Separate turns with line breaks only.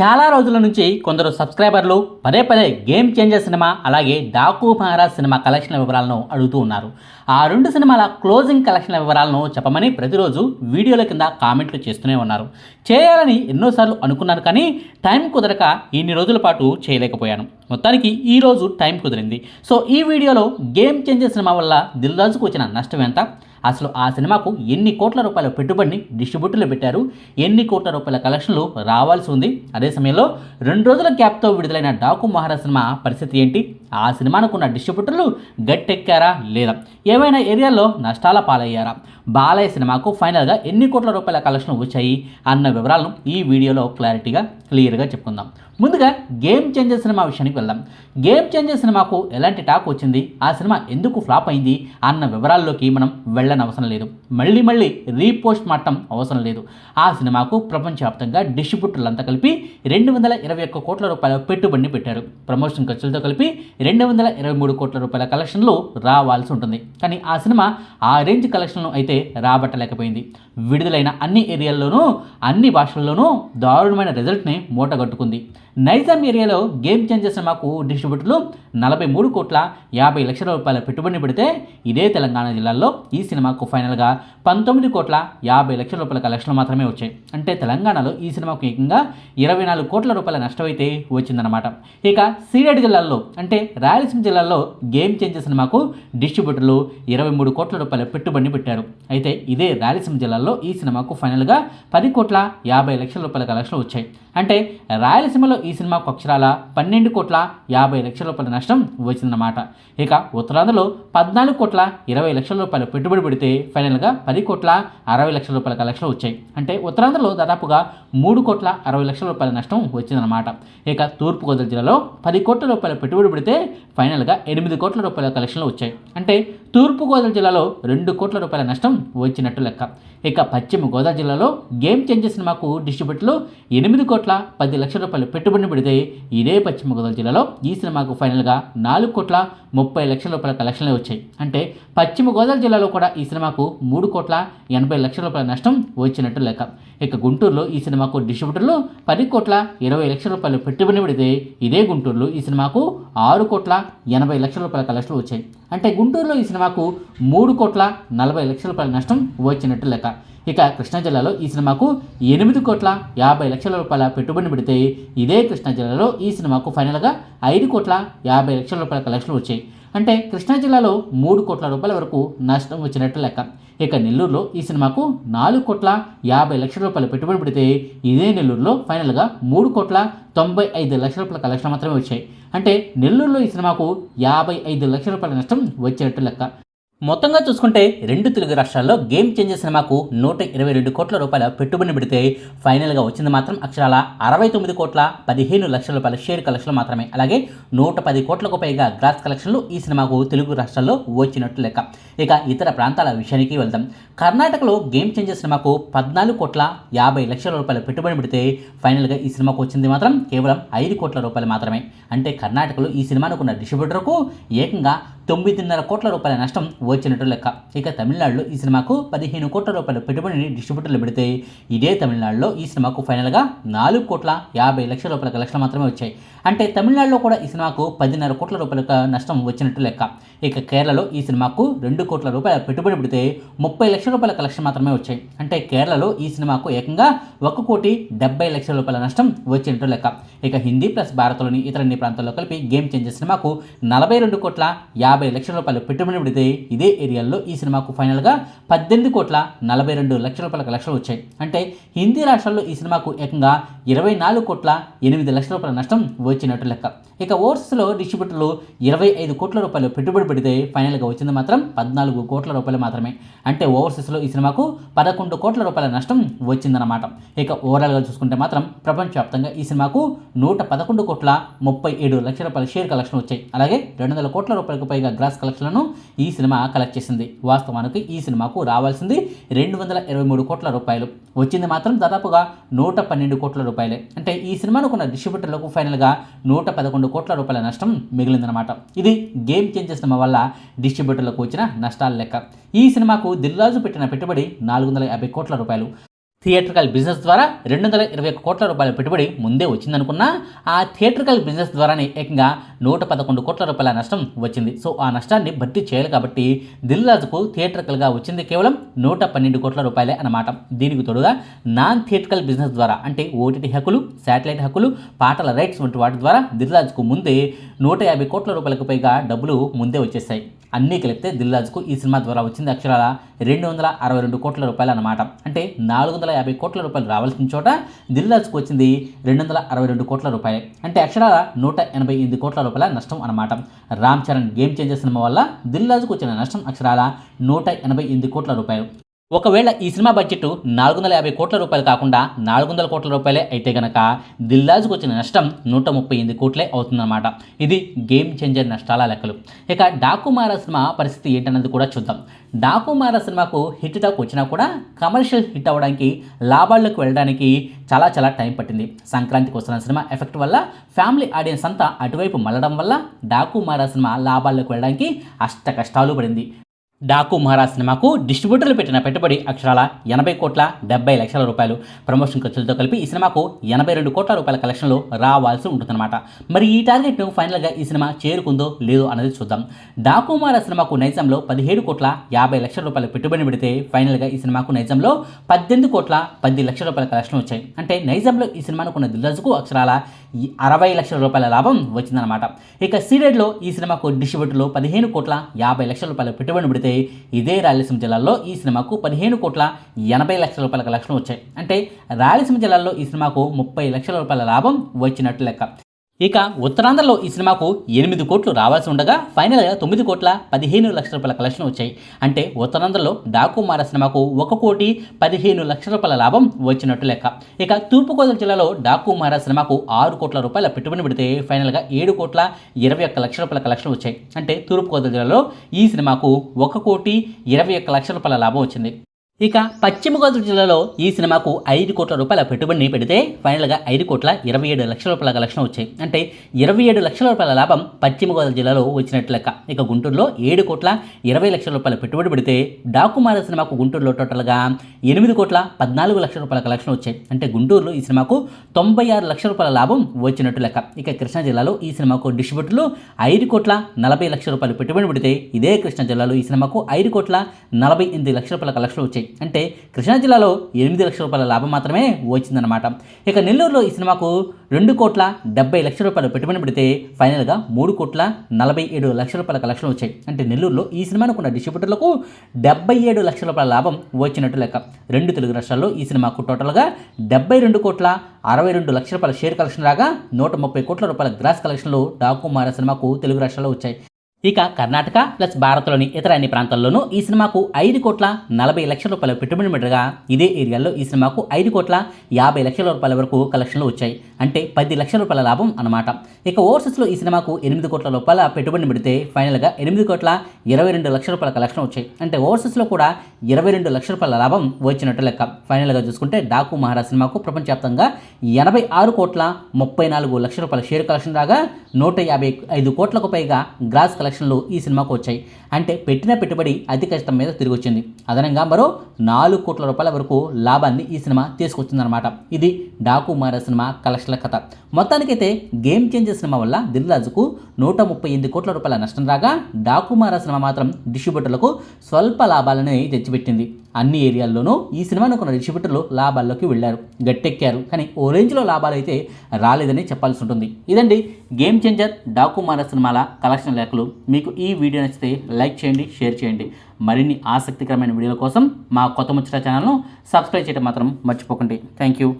చాలా రోజుల నుంచి కొందరు సబ్స్క్రైబర్లు పదే పదే గేమ్ చేంజర్ సినిమా అలాగే డాకు మహారాజ్ సినిమా కలెక్షన్ల వివరాలను అడుగుతూ ఉన్నారు. ఆ రెండు సినిమాల క్లోజింగ్ కలెక్షన్ల వివరాలను చెప్పమని ప్రతిరోజు వీడియోల కింద కామెంట్లు చేస్తూనే ఉన్నారు. చేయాలని ఎన్నోసార్లు అనుకున్నాను కానీ టైం కుదరక ఇన్ని రోజుల పాటు చేయలేకపోయాను. మొత్తానికి ఈరోజు టైం కుదిరింది. సో ఈ వీడియోలో గేమ్ చేంజర్ సినిమా వల్ల దిల్ రాజుకు వచ్చిన నష్టం ఎంత? అసలు ఆ సినిమాకు ఎన్ని కోట్ల రూపాయల పెట్టుబడిని డిస్ట్రిబ్యూటర్లు పెట్టారు? ఎన్ని కోట్ల రూపాయల కలెక్షన్లు రావాల్సి ఉంది? అదే సమయంలో రెండు రోజుల గ్యాప్తో విడుదలైన డాకు మహారాజ్ సినిమా పరిస్థితి ఏంటి? ఆ సినిమానుకున్న డిస్ట్రిబ్యూటర్లు గట్టెక్కారా లేదా? ఏవైనా ఏరియాల్లో నష్టాల పాలయ్యారా? బాలయ్య సినిమాకు ఫైనల్గా ఎన్ని కోట్ల రూపాయల కలెక్షన్ వచ్చాయి అన్న వివరాలను ఈ వీడియోలో క్లారిటీగా క్లియర్గా చెప్పుకుందాం. ముందుగా గేమ్ చేంజర్ సినిమా విషయానికి వెళ్దాం. గేమ్ చేంజర్ సినిమాకు ఎలాంటి టాక్ వచ్చింది? ఆ సినిమా ఎందుకు ఫ్లాప్ అయింది? అన్న వివరాల్లోకి మనం వెళ్ళని అవసరం లేదు. మళ్ళీ మళ్ళీ రీపోస్ట్ మాటం అవసరం లేదు. ఆ సినిమాకు ప్రపంచవ్యాప్తంగా డిస్ట్రిబ్యూటర్లంతా కలిపి రెండు వందల ఇరవై ఒక్క కోట్ల రూపాయల పెట్టుబడిని పెట్టారు. ప్రమోషన్ ఖర్చులతో కలిపి రెండు వందల ఇరవై మూడు కోట్ల రూపాయల కలెక్షన్లు రావాల్సి ఉంటుంది. కానీ ఆ సినిమా ఆ రేంజ్ కలెక్షన్లు అయితే రాబట్టలేకపోయింది. విడుదలైన అన్ని ఏరియాల్లోనూ అన్ని భాషల్లోనూ దారుణమైన రిజల్ట్ని మూటగట్టుకుంది. నైజాం ఏరియాలో గేమ్ చేంజర్ మాకు డిస్ట్రిబ్యూటర్లు నలభై మూడు కోట్ల యాభై లక్షల రూపాయల పెట్టుబడిని పెడితే ఇదే తెలంగాణ జిల్లాలో ఈ సినిమాకు ఫైనల్గా పంతొమ్మిది కోట్ల యాభై లక్షల రూపాయల కలెక్షన్లు మాత్రమే వచ్చాయి. అంటే తెలంగాణలో ఈ సినిమాకు ఏకంగా ఇరవై నాలుగు కోట్ల రూపాయల నష్టం అయితే వచ్చిందనమాట ఇక సీడెడ్ జిల్లాల్లో అంటే రాయలసీమ జిల్లాలో గేమ్ చేంజర్ సినిమాకు డిస్ట్రిబ్యూటర్లు ఇరవై మూడు కోట్ల రూపాయల పెట్టుబడిని పెట్టారు. అయితే ఇదే రాయలసీమ జిల్లాలో ఈ సినిమాకు ఫైనల్గా పది కోట్ల యాభై లక్షల రూపాయల కలెక్షన్లు వచ్చాయి. అంటే రాయలసీమలో ఈ సినిమాకు అక్షరాల పన్నెండు కోట్ల యాభై లక్షల రూపాయల నష్టం వచ్చిందన్నమాట. ఇక ఉత్తరాంధ్రలో పద్నాలుగు కోట్ల ఇరవై లక్షల రూపాయలు పెట్టుబడి పెడితే ఫైనల్గా పది కోట్ల అరవై లక్షల రూపాయల కలెక్షన్లు వచ్చాయి. అంటే ఉత్తరాంధ్రలో దాదాపుగా మూడు కోట్ల అరవై లక్షల రూపాయల నష్టం వచ్చిందన్నమాట. ఇక తూర్పుగోదావరి జిల్లాలో పది కోట్ల రూపాయల పెట్టుబడి పెడితే ఫైనల్గా ఎనిమిది కోట్ల రూపాయల కలెక్షన్లు వచ్చాయి. అంటే తూర్పుగోదావరి జిల్లాలో రెండు కోట్ల రూపాయల నష్టం వచ్చినట్టు లెక్క. ఇక పశ్చిమ గోదావరి జిల్లాలో గేమ్ చేంజర్ సినిమాకు డిస్ట్రిబ్యూటర్లు ఎనిమిది కోట్ల పది లక్షల రూపాయలు పెట్టుబడిని పెడితే ఇదే పశ్చిమ గోదావరి జిల్లాలో ఈ సినిమాకు ఫైనల్గా నాలుగు కోట్ల ముప్పై లక్షల రూపాయల కలెక్షన్లే వచ్చాయి. అంటే పశ్చిమ గోదావరి జిల్లాలో కూడా ఈ సినిమాకు మూడు కోట్ల ఎనభై లక్షల రూపాయల నష్టం వచ్చినట్టు లెక్క. ఇక గుంటూరులో ఈ సినిమాకు డిస్ట్రిబ్యూటర్లు పది కోట్ల ఇరవై లక్షల రూపాయలు పెట్టుబడి పెడితే ఇదే గుంటూరులో ఈ సినిమాకు ఆరు కోట్ల ఎనభై లక్షల రూపాయల కలెక్షన్లు వచ్చాయి. అంటే గుంటూరులో ఈ సినిమాకు మూడు కోట్ల నలభై లక్షల రూపాయల నష్టం వచ్చినట్టు లెక్క. ఇక కృష్ణా జిల్లాలో ఈ సినిమాకు ఎనిమిది కోట్ల యాభై లక్షల రూపాయల పెట్టుబడి పెడితే ఇదే కృష్ణా జిల్లాలో ఈ సినిమాకు ఫైనల్గా ఐదు కోట్ల యాభై లక్షల రూపాయల కలెక్షన్లు వచ్చాయి. అంటే కృష్ణా జిల్లాలో మూడు కోట్ల రూపాయల వరకు నష్టం వచ్చినట్టు లెక్క. ఇక నెల్లూరులో ఈ సినిమాకు నాలుగు కోట్ల యాభై లక్షల రూపాయల పెట్టుబడి పెడితే ఇదే నెల్లూరులో ఫైనల్గా మూడు కోట్ల తొంభై ఐదు లక్షల రూపాయల కలెక్షన్ మాత్రమే వచ్చాయి. అంటే నెల్లూరులో ఈ సినిమాకు యాభై ఐదు లక్షల రూపాయల నష్టం వచ్చినట్టు లెక్క. మొత్తంగా చూసుకుంటే రెండు తెలుగు రాష్ట్రాల్లో గేమ్ చేంజర్ సినిమాకు నూట ఇరవై రెండు కోట్ల రూపాయల పెట్టుబడిని పెడితే ఫైనల్గా వచ్చింది మాత్రం అక్షరాల అరవై తొమ్మిది కోట్ల పదిహేను లక్షల రూపాయల షేర్ కలెక్షన్లు మాత్రమే. అలాగే నూట పది కోట్లకు పైగా గ్రాస్ కలెక్షన్లు ఈ సినిమాకు తెలుగు రాష్ట్రాల్లో వచ్చినట్టు లెక్క. ఇక ఇతర ప్రాంతాల విషయానికి వెళ్దాం. కర్ణాటకలో గేమ్ చేంజర్ సినిమాకు పద్నాలుగు కోట్ల యాభై లక్షల రూపాయల పెట్టుబడి పెడితే ఫైనల్గా ఈ సినిమాకు వచ్చింది మాత్రం కేవలం ఐదు కోట్ల రూపాయలు మాత్రమే. అంటే కర్ణాటకలో ఈ సినిమానుకున్న డిస్ట్రిబ్యూటర్కు ఏకంగా తొమ్మిదిన్నర కోట్ల రూపాయల నష్టం వచ్చినట్టు లెక్క. ఇక తమిళనాడులో ఈ సినిమాకు పదిహేను కోట్ల రూపాయల పెట్టుబడిని డిస్ట్రిబ్యూటర్లు పెడితే ఇదే తమిళనాడులో ఈ సినిమాకు ఫైనల్గా నాలుగు కోట్ల యాభై లక్షల రూపాయల కలెక్షన్లు మాత్రమే వచ్చాయి. అంటే తమిళనాడులో కూడా ఈ సినిమాకు పదిన్నర కోట్ల రూపాయల నష్టం వచ్చినట్టు లెక్క. ఇక కేరళలో ఈ సినిమాకు రెండు కోట్ల రూపాయల పెట్టుబడి పెడితే ముప్పై లక్షల రూపాయల కలెక్షన్ మాత్రమే వచ్చాయి. అంటే కేరళలో ఈ సినిమాకు ఏకంగా ఒక కోటి డెబ్బై లక్షల రూపాయల నష్టం వచ్చినట్టు లెక్క. ఇక హిందీ ప్లస్ భారత్లోని ఇతర అన్ని ప్రాంతాల్లో కలిపి గేమ్ చేంజర్ సినిమాకు నలభై రెండు కోట్ల యాభై లక్షల రూపాయలు పెట్టుబడి పెడితే ఇదే ఏరియాల్లో ఈ సినిమాకు ఫైనల్గా పద్దెనిమిది కోట్ల నలభై రెండు లక్షల రూపాయల లక్షలు వచ్చాయి. అంటే హిందీ రాష్ట్రాల్లో ఈ సినిమాకు ఏకంగా ఇరవై నాలుగు కోట్ల ఎనిమిది లక్షల రూపాయల నష్టం వచ్చినట్టు లెక్క. ఇక ఓవర్స్లో డిస్ట్రిబ్యూటర్లు ఇరవై ఐదు కోట్ల రూపాయలు పెట్టుబడి పెడితే ఫైనల్గా వచ్చింది మాత్రం పద్నాలుగు కోట్ల రూపాయలు మాత్రమే. అంటే ఓవర్సీస్లో ఈ సినిమాకు పదకొండు కోట్ల రూపాయల నష్టం వచ్చిందన్నమాట. ఇక ఓవరాల్గా చూసుకుంటే మాత్రం ప్రపంచవ్యాప్తంగా ఈ సినిమాకు నూట పదకొండు కోట్ల ముప్పై ఏడు లక్షల రూపాయల షేర్ కలెక్షన్ వచ్చాయి. అలాగే రెండు వందల కోట్ల రూపాయలకు పైగా గ్రాస్ కలెక్షన్లను ఈ సినిమా కలెక్ట్ చేసింది. వాస్తవానికి ఈ సినిమాకు రావాల్సింది రెండు వందల ఇరవై మూడు కోట్ల రూపాయలు. వచ్చింది మాత్రం దాదాపుగా నూట పన్నెండు కోట్ల రూపాయలే. అంటే ఈ సినిమాను కొన్న డిస్ట్రిబ్యూటర్లకు ఫైనల్గా నూట పదకొండు కోట్ల రూపాయల నష్టం మిగిలిందనమాట ఇది గేమ్ చేంజ్ సినిమా వల్ల డిస్ట్రిబ్యూటర్లకు వచ్చిన నష్టాల లెక్క. ఈ సినిమాకు దిల్రాజు పెట్టిన పెట్టుబడి నాలుగు వందల యాభై కోట్ల రూపాయలు. థియేట్రికల్ బిజినెస్ ద్వారా రెండు వందల ఇరవై ఒక్క కోట్ల రూపాయల పెట్టుబడి ముందే వచ్చిందనుకున్నా ఆ థియేట్రికల్ బిజినెస్ ద్వారానే ఏకంగా నూట పదకొండు కోట్ల రూపాయల నష్టం వచ్చింది. సో ఆ నష్టాన్ని భర్తీ చేయాలి కాబట్టి దిల్ రాజుకు థియేట్రికల్గా వచ్చింది కేవలం నూట పన్నెండు కోట్ల రూపాయలే అన్నమాట. దీనికి తోడుగా నాన్ థియేట్రికల్ బిజినెస్ ద్వారా అంటే ఓటీటీ హక్కులు శాటిలైట్ హక్కులు పాటల రైట్స్ వంటి వాటి ద్వారా దిల్ రాజుకు ముందే నూట యాభై కోట్ల రూపాయలకు పైగా డబ్బులు ముందే వచ్చేసాయి అన్నీ కలిపితే దిల్ రాజుకు ఈ సినిమా ద్వారా వచ్చింది అక్షరాల రెండు వందల అరవై రెండు కోట్ల రూపాయలు అన్నమాట. అంటే నాలుగు వందల యాభై కోట్ల రూపాయలు రావాల్సిన చోట దిల్ వచ్చింది రెండు వందల అరవై రెండు కోట్ల రూపాయలు. అంటే అక్షరాల నూట ఎనభై ఎనిమిది కోట్ల రూపాయల నష్టం అన్నమాట. రామ్ చరణ్ గేమ్ చేంజర్ సినిమా వల్ల దిల్ రాజుకు వచ్చిన నష్టం అక్షరాల నూట ఎనభై ఎనిమిది కోట్ల రూపాయలు. ఒకవేళ ఈ సినిమా బడ్జెట్ నాలుగు వందల యాభై కోట్ల రూపాయలు కాకుండా నాలుగు వందల కోట్ల రూపాయలే అయితే గనక దిల్రాజుకు వచ్చిన నష్టం నూట ముప్పై ఎనిమిది కోట్లే అవుతుందన్నమాట. ఇది గేమ్ చేంజర్ నష్టాల లెక్కలు. ఇక డాకుమార సినిమా పరిస్థితి ఏంటన్నది కూడా చూద్దాం. డాకుమార సినిమాకు హిట్ టాక్ వచ్చినా కూడా కమర్షియల్ హిట్ అవ్వడానికి లాభాల్లోకి వెళ్ళడానికి చాలా చాలా టైం పట్టింది. సంక్రాంతికి వస్తున్న సినిమా ఎఫెక్ట్ వల్ల ఫ్యామిలీ ఆడియన్స్ అంతా అటువైపు మళ్ళడం వల్ల డాకుమార సినిమా లాభాల్లోకి వెళ్ళడానికి అష్ట కష్టాలు పడింది. డాకు మహారాజ్ సినిమాకు డిస్ట్రిబ్యూటర్లు పెట్టిన పెట్టుబడి అక్షరాల ఎనభై కోట్ల డెబ్బై లక్షల రూపాయలు. ప్రమోషన్ ఖర్చులతో కలిపి ఈ సినిమాకు ఎనభై రెండు కోట్ల రూపాయల కలెక్షన్లు రావాల్సి ఉంటుందన్నమాట. మరి ఈ టార్గెట్ను ఫైనల్గా ఈ సినిమా చేరుకుందో లేదో అనేది చూద్దాం. డాకు మహారాజ్ సినిమాకు నైజంలో పదిహేడు కోట్ల యాభై లక్షల రూపాయల పెట్టుబడి పెడితే ఫైనల్గా ఈ సినిమాకు నైజంలో పద్దెనిమిది కోట్ల పది లక్షల రూపాయల కలెక్షన్ వచ్చాయి. అంటే నైజంలో ఈ సినిమాను కొన్న దిల్రాజుకు అక్షరాల అరవై లక్షల రూపాయల లాభం వచ్చిందనమాట ఇక సీడెడ్లో ఈ సినిమాకు డిస్ట్రిబ్యూటర్లు పదిహేను కోట్ల యాభై లక్షల రూపాయల పెట్టుబడి పెడితే ఇదే రాయలసీమ జిల్లాలో ఈ సినిమాకు పదిహేను కోట్ల ఎనభై లక్షల రూపాయల కలెక్షన్ వచ్చాయి. అంటే రాయలసీమ జిల్లాలో ఈ సినిమాకు ముప్పై లక్షల రూపాయల లాభం వచ్చినట్టు లెక్క. ఇక ఉత్తరాంధ్రలో ఈ సినిమాకు ఎనిమిది కోట్లు రావాల్సి ఉండగా ఫైనల్గా తొమ్మిది కోట్ల పదిహేను లక్షల రూపాయల కలెక్షన్ వచ్చాయి. అంటే ఉత్తరాంధ్రలో డాకుమార సినిమాకు ఒక కోటి పదిహేను లక్షల రూపాయల లాభం వచ్చినట్టు లెక్క. ఇక తూర్పుగోదావరి జిల్లాలో డాకుమార సినిమాకు ఆరు కోట్ల రూపాయల పెట్టుబడి పెడితే ఫైనల్గా ఏడు కోట్ల ఇరవై ఒక్క లక్షల రూపాయల కలెక్షన్ వచ్చాయి. అంటే తూర్పుగోదావరి జిల్లాలో ఈ సినిమాకు ఒక కోటి ఇరవై ఒక్క లక్షల రూపాయల లాభం వచ్చింది. ఇక పశ్చిమ గోదావరి జిల్లాలో ఈ సినిమాకు ఐదు కోట్ల రూపాయల పెట్టుబడిని పెడితే ఫైనల్గా ఐదు కోట్ల ఇరవై ఏడు లక్షల రూపాయల కలెక్షన్ వచ్చాయి. అంటే ఇరవై ఏడు లక్షల రూపాయల లాభం పశ్చిమ గోదావరి జిల్లాలో వచ్చినట్లు లెక్క. ఇక గుంటూరులో ఏడు కోట్ల ఇరవై లక్షల రూపాయల పెట్టుబడి పెడితే డాకుమార సినిమాకు గుంటూరులో టోటల్గా ఎనిమిది కోట్ల పద్నాలుగు లక్షల రూపాయల కలెక్షన్ వచ్చాయి. అంటే గుంటూరులో ఈ సినిమాకు తొంభై ఆరు లక్షల రూపాయల లాభం వచ్చినట్టు లెక్క. ఇక కృష్ణా జిల్లాలో ఈ సినిమాకు డిస్ట్రిబ్యూటర్లు ఐదు కోట్ల నలభై లక్షల రూపాయలు పెట్టుబడి పెడితే ఇదే కృష్ణా జిల్లాలో ఈ సినిమాకు ఐదు కోట్ల నలభై ఎనిమిది లక్షల రూపాయల కలెక్షన్ వచ్చాయి. అంటే కృష్ణా జిల్లాలో ఎనిమిది లక్షల రూపాయల లాభం మాత్రమే వచ్చిందనమాట ఇక నెల్లూరులో ఈ సినిమాకు రెండు కోట్ల డెబ్బై లక్షల రూపాయలు పెట్టుబడి పెడితే ఫైనల్గా మూడు కోట్ల నలభై ఏడు లక్షల రూపాయల కలెక్షన్లు వచ్చాయి. అంటే నెల్లూరులో ఈ సినిమాను కొన్న డిస్ట్రిబ్యూటర్లకు డెబ్బై ఏడు లక్షల రూపాయల లాభం వచ్చినట్టు లెక్క. రెండు తెలుగు రాష్ట్రాల్లో ఈ సినిమాకు టోటల్గా డెబ్బై రెండు కోట్ల అరవై రెండు లక్షల రూపాయల షేర్ కలెక్షన్ రాగా నూట ముప్పై కోట్ల రూపాయల గ్రాస్ కలెక్షన్లు డాకుమార సినిమాకు తెలుగు రాష్ట్రాల్లో వచ్చాయి. ఇక కర్ణాటక ప్లస్ భారత్లోని ఇతర అన్ని ప్రాంతాల్లోనూ ఈ సినిమాకు ఐదు కోట్ల నలభై లక్షల రూపాయల పెట్టుబడి పెట్టగా ఇదే ఏరియాలో ఈ సినిమాకు ఐదు కోట్ల యాభై లక్షల రూపాయల వరకు కలెక్షన్లు వచ్చాయి. అంటే పది లక్షల రూపాయల లాభం అనమాట ఇక ఓవర్సీస్లో ఈ సినిమాకు ఎనిమిది కోట్ల రూపాయల పెట్టుబడిని పెడితే ఫైనల్గా ఎనిమిది కోట్ల ఇరవై రెండు లక్షల రూపాయల కలెక్షన్ వచ్చాయి. అంటే ఓవర్సీస్లో కూడా ఇరవై రెండు లక్షల రూపాయల లాభం వచ్చినట్టు లెక్క. ఫైనల్గా చూసుకుంటే డాకు మహారాజ్ సినిమాకు ప్రపంచవ్యాప్తంగా ఎనభై ఆరు కోట్ల ముప్పై నాలుగు లక్షల రూపాయల షేర్ కలెక్షన్ రాగా నూట యాభై ఐదు కోట్లకు పైగా గ్రాస్ కలెక్షన్లు ఈ సినిమాకు వచ్చాయి. అంటే పెట్టిన పెట్టుబడి అతి కష్టం మీద తిరిగి వచ్చింది అదనంగా మరో నాలుగు కోట్ల రూపాయల వరకు లాభాన్ని ఈ సినిమా తీసుకొచ్చిందనమాట ఇది డాకు మార సినిమా కలెక్షన్ల కథ. మొత్తానికైతే గేమ్ చేంజర్ సినిమా వల్ల దిల్రాజుకు నూట ముప్పై ఎనిమిది కోట్ల రూపాయల నష్టం రాగా డాకుమార సినిమా మాత్రం డిస్ట్రిబ్యూటర్లకు స్వల్ప లాభాలని తెచ్చిపెట్టింది. అన్ని ఏరియాల్లోనూ ఈ సినిమాను కొన్న డిస్ట్రిబ్యూటర్లు లాభాల్లోకి వెళ్ళారు గట్టెక్కారు. కానీ ఓ రేంజ్లో లాభాలు అయితే రాలేదని చెప్పాల్సి ఉంటుంది. ఇదండి గేమ్ చేంజర్ డాకుమార సినిమాల కలెక్షన్ లేఖలు మీకు ఈ వీడియో నచ్చితే లైక్ చేయండి షేర్ చేయండి. మరిన్ని ఆసక్తికరమైన వీడియోల కోసం మా కొత్త ముచ్చట ఛానల్ను సబ్స్క్రైబ్ చేయడం మాత్రం మర్చిపోకండి. Thank you